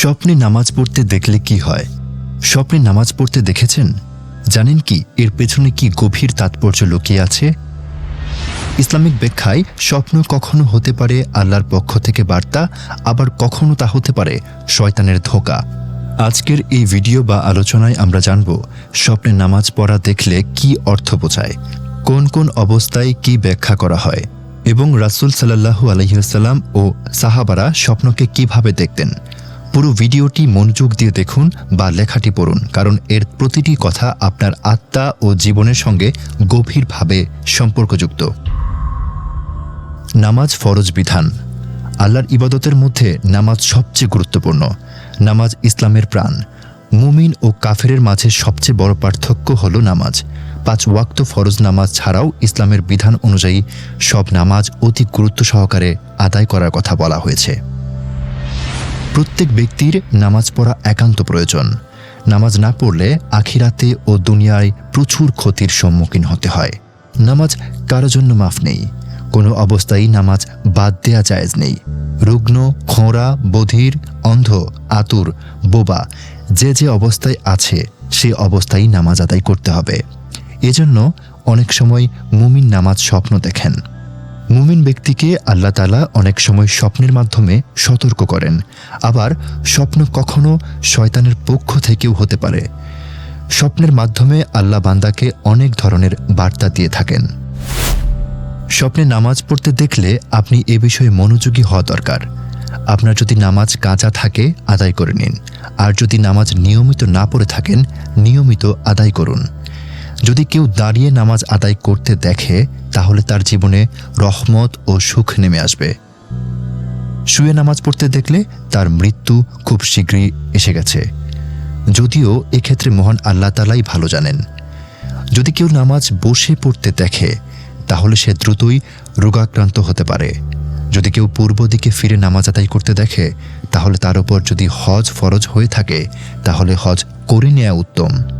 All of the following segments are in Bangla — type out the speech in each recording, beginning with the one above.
স্বপ্নে নামাজ পড়তে দেখলে কি হয়? স্বপ্নে নামাজ পড়তে দেখেছেন? জানেন কি এর পেছনে কি গভীর তাৎপর্য লুকিয়ে আছে? ইসলামিক ব্যাখ্যায় স্বপ্ন কখনো হতে পারে আল্লাহর পক্ষ থেকে বার্তা, আবার কখনো তা হতে পারে শয়তানের ধোকা। আজকের এই ভিডিও বা আলোচনায় আমরা জানব স্বপ্নে নামাজ পড়া দেখলে কি অর্থ বোঝায়, কোন কোন অবস্থায় কি ব্যাখ্যা করা হয় এবং রাসূল সাল্লাল্লাহু আলহিহাল্লাম ও সাহাবারা স্বপ্নকে কীভাবে দেখতেন। পুরো ভিডিওটি মনোযোগ দিয়ে দেখুন বা লেখাটি পড়ুন, কারণ এর প্রতিটি কথা আপনার আত্মা ও জীবনের সঙ্গে গভীরভাবে সম্পর্কযুক্ত। নামাজ ফরজ বিধান। আল্লাহর ইবাদতের মধ্যে নামাজ সবচেয়ে গুরুত্বপূর্ণ। নামাজ ইসলামের প্রাণ। মুমিন ও কাফেরের মাঝে সবচেয়ে বড় পার্থক্য হল নামাজ। পাঁচ ওয়াক্ত ফরজ নামাজ ছাড়াও ইসলামের বিধান অনুযায়ী সব নামাজ অতি গুরুত্ব সহকারে আদায় করার কথা বলা হয়েছে। প্রত্যেক ব্যক্তির নামাজ পড়া একান্ত প্রয়োজন। নামাজ না পড়লে আখিরাতে ও দুনিয়ায় প্রচুর ক্ষতির সম্মুখীন হতে হয়। নামাজ কারও জন্য মাফ নেই। কোনো অবস্থায় নামাজ বাদ দেয়া জায়েজ নেই। রুগ্ন, খোঁড়া, বধির, অন্ধ, আতুর, বোবা, যে যে অবস্থায় আছে, সে অবস্থায় নামাজ আদায় করতে হবে। এজন্য অনেক সময় মুমিন নামাজ স্বপ্ন দেখেন। মুমিন ব্যক্তিকে আল্লাহ তালা অনেক সময় স্বপ্নের মাধ্যমে সতর্ক করেন। আবার স্বপ্ন কখনো শয়তানের পক্ষ থেকেও হতে পারে। স্বপ্নের মাধ্যমে আল্লাহ বান্দাকে অনেক ধরনের বার্তা দিয়ে থাকেন। স্বপ্নে নামাজ পড়তে দেখলে আপনি এ বিষয়ে মনোযোগী হওয়া দরকার। আপনার যদি নামাজ কাঁচা থাকে, আদায় করে নিন। আর যদি নামাজ নিয়মিত না পড়ে থাকেন, নিয়মিত আদায় করুন। যদি কেউ দাঁড়িয়ে নামাজ আদায় করতে দেখে তাহলে তার জীবনে রহমত ও সুখ নেমে আসবে। শুয়ে নামাজ পড়তে দেখলে তার মৃত্যু খুব শীঘ্রই এসে গেছে। যদিও এক্ষেত্রে মহান আল্লাহ তালাই ভালো জানেন। যদি কেউ নামাজ বসে পড়তে দেখে, তাহলে সে দ্রুতই রোগাক্রান্ত হতে পারে। যদি কেউ পূর্ব দিকে ফিরে নামাজ আদায় করতে দেখে, তাহলে তার উপর যদি হজ ফরজ হয়ে থাকে, তাহলে হজ করে নেওয়া উত্তম।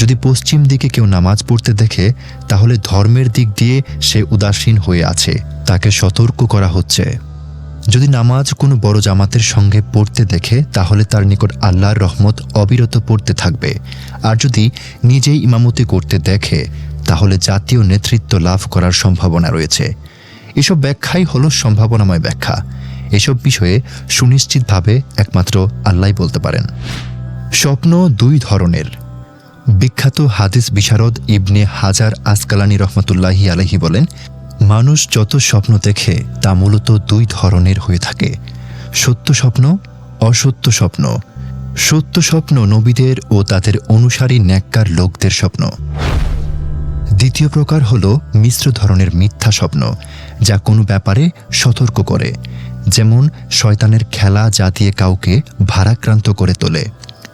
যদি পশ্চিম দিকে কেউ নামাজ পড়তে দেখে, তাহলে ধর্মের দিক দিয়ে সে উদাসীন হয়ে আছে। তাকে সতর্ক করা হচ্ছে। যদি নামাজ কোনো বড় জামাতের সঙ্গে পড়তে দেখে, তাহলে তার নিকট আল্লাহর রহমত অবিরত পড়তে থাকবে। আর যদি নিজেই ইমামতি করতে দেখে, তাহলে জাতীয় নেতৃত্ব লাভ করার সম্ভাবনা রয়েছে। এসব ব্যাখ্যাই হল সম্ভাবনাময় ব্যাখ্যা। এসব বিষয়ে সুনিশ্চিতভাবে একমাত্র আল্লাহ বলতে পারেন। স্বপ্ন দুই ধরনের। বিখ্যাত হাদিস বিশারদ ইবনে হাজার আসকালানি রহমতুল্লাহি আলহি বলেন, মানুষ যত স্বপ্ন দেখে তা মূলত দুই ধরনের হয়ে থাকে। সত্য স্বপ্ন, অসত্য স্বপ্ন। সত্য স্বপ্ন নবীদের ও তাদের অনুসারী ন্যাক্কার লোকদের স্বপ্ন। দ্বিতীয় প্রকার হল মিশ্র ধরনের মিথ্যা স্বপ্ন, যা কোনো ব্যাপারে সতর্ক করে। যেমন, শয়তানের খেলা যা দিয়ে কাউকে ভারাক্রান্ত করে তোলে।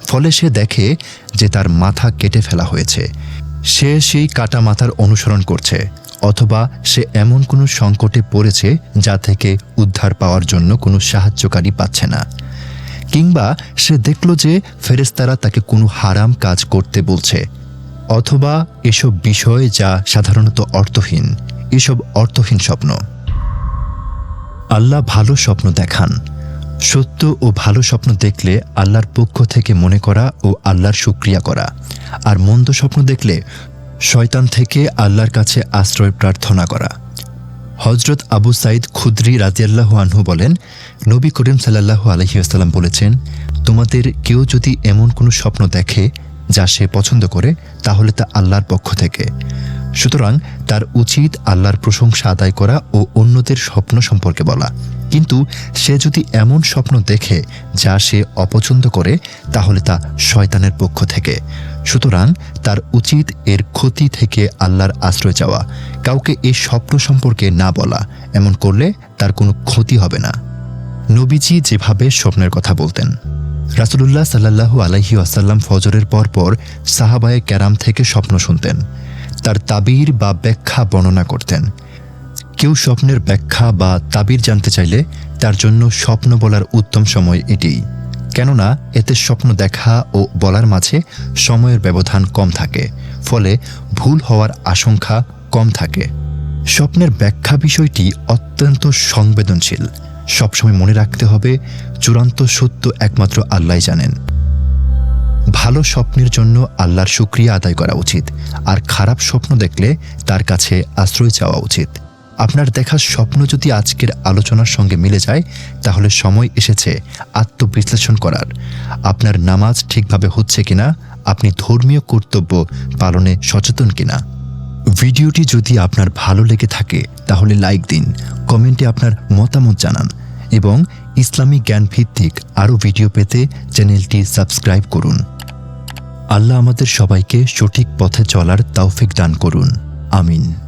ফলে সে দেখে যে তার মাথা কেটে ফেলা হয়েছে। সে সেই কাটা মাথার অনুসরণ করছে, অথবা সে এমন কোনো সংকটে পড়েছে যা থেকে উদ্ধার পাওয়ার জন্য কোনো সাহায্যকারী পাচ্ছে না। কিংবা সে দেখল যে ফেরেস্তারা তাকে কোনো হারাম কাজ করতে বলছে, অথবা এসব বিষয় যা সাধারণত অর্থহীন, এসব অর্থহীন স্বপ্ন। আল্লাহ ভালো স্বপ্ন দেখান। সত্য ও ভালো স্বপ্ন দেখলে আল্লাহর পক্ষ থেকে মনে করা ও আল্লাহর শুক্রিয়া করা। আর মন্দ স্বপ্ন দেখলে শয়তান থেকে আল্লাহর কাছে আশ্রয় প্রার্থনা করা। হজরত আবু সাইদ খুদ্রি রাজিয়াল্লাহু আনহু বলেন, নবী করিম সাল্লাহু আলহিউসাল্লাম বলেছেন, তোমাদের কেউ যদি এমন কোনো স্বপ্ন দেখে যা সে পছন্দ করে, তাহলে তা আল্লাহর পক্ষ থেকে। সুতরাং তার উচিত আল্লাহর প্রশংসা আদায় করা ও অন্যদের স্বপ্ন সম্পর্কে বলা। কিন্তু সে যদি এমন স্বপ্ন দেখে যা সে অপছন্দ করে, তাহলে তা শয়তানের পক্ষ থেকে। সুতরাং তার উচিত এর ক্ষতি থেকে আল্লাহর আশ্রয় চাওয়া। কাউকে এই স্বপ্ন সম্পর্কে না বলা, এমন করলে তার কোনো ক্ষতি হবে না। নবীজি যেভাবে স্বপ্নের কথা বলতেন। রাসুলুল্লাহ সাল্লাহু আলাইহি আসাল্লাম ফজরের পরপর সাহাবায়ে ক্যারাম থেকে স্বপ্ন শুনতেন। তার তাবির বা ব্যাখ্যা বর্ণনা করতেন। কেউ স্বপ্নের ব্যাখ্যা বা তাবির জানতে চাইলে তার জন্য স্বপ্ন বলার উত্তম সময় এটিই কেননা, এতে স্বপ্ন দেখা ও বলার মাঝে সময়ের ব্যবধান কম থাকে, ফলে ভুল হওয়ার আশঙ্কা কম থাকে। স্বপ্নের ব্যাখ্যা বিষয়টি অত্যন্ত সংবেদনশীল। সবসময় মনে রাখতে হবে, চূড়ান্ত সত্য একমাত্র আল্লাহ জানেন। ভালো স্বপ্নের জন্য আল্লাহর শুক্রিয়া আদায় করা উচিত, আর খারাপ স্বপ্ন দেখলে তার কাছে আশ্রয় চাওয়া উচিত। আপনার দেখা স্বপ্ন যদি আজকের আলোচনার সঙ্গে মিলে যায়, তাহলে সময় এসেছে আত্মবিশ্লেষণ করার। আপনার নামাজ ঠিকভাবে হচ্ছে কিনা, আপনি ধর্মীয় কর্তব্য পালনে সচেতন কিনা? ভিডিওটি যদি আপনার ভালো লেগে থাকে, তাহলে লাইক দিন, কমেন্টে আপনার মতামত জানান এবং ইসলামী জ্ঞান ভিত্তিক আরও ভিডিও পেতে চ্যানেলটি সাবস্ক্রাইব করুন। আল্লাহ আমাদের সবাইকে সঠিক পথে চলার তৌফিক দান করুন। আমিন।